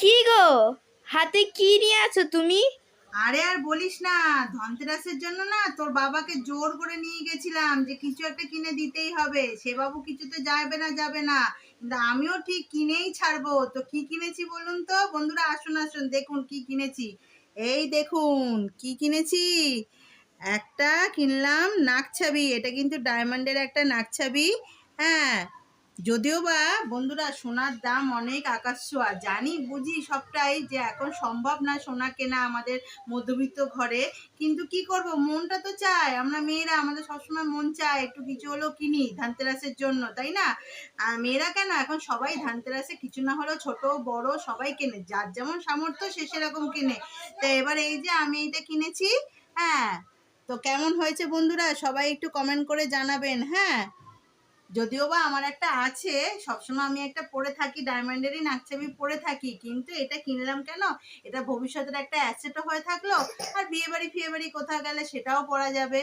কি গো? হাতে কি নিয়ে আছো তুমি? আরে আর বলিস না, ধনতেরাসের জন্য না তোর বাবাকে জোর করে নিয়ে গেছিলাম যে কিছু একটা কিনে দিতেই হবে। সে বাবু কিছুতে যাবে না যাবে না। কিন্তু আমিও ঠিক কিনেই ছাড়বো। তো কি কিনেছি বলুন তো? বন্ধুরা, আসুন আসুন, দেখুন কি কিনেছি। এই দেখুন, কি কিনেছি? একটা কিনলাম নাকছাবি এটা কিন্তু ডায়মন্ডের একটা নাকছাবি হ্যাঁ যদিও বা, বন্ধুরা, সোনার দাম অনেক আকাশ ছোঁয়া জানি, বুঝি সবটাই যে এখন সম্ভব না সোনা কেনা আমাদের মধ্যবিত্ত ঘরে। কিন্তু কি করব? মনটা তো চায়। আমরা মেয়েরা, আমাদের সবসময় মন চায় একটু কিছু হলেও কিনি ধানতেরাসের জন্য, তাই না? মেয়েরা কেন? এখন সবাই ধানতেরাসে কিছু না হলেও ছোট, বড় সবাই কেনে। যার যেমন সামর্থ্য, সে সেরকম কিনে। তো এবার এই যে আমি এটা কিনেছি হ্যাঁ? তো কেমন হয়েছে বন্ধুরা? সবাই একটু কমেন্ট করে জানাবেন হ্যাঁ? যদিও বা আমার একটা আছে, সবসময় আমি একটা পরে থাকি ডায়মন্ডেরই নাকছাবি পরে থাকি, কিন্তু এটা কিনলাম কেন? এটা ভবিষ্যতের একটা অ্যাসেটও হয়ে থাকল, আর বিয়ে বাড়ি ফিয়ে বাড়ি কোথাও গেলে সেটাও পরা যাবে।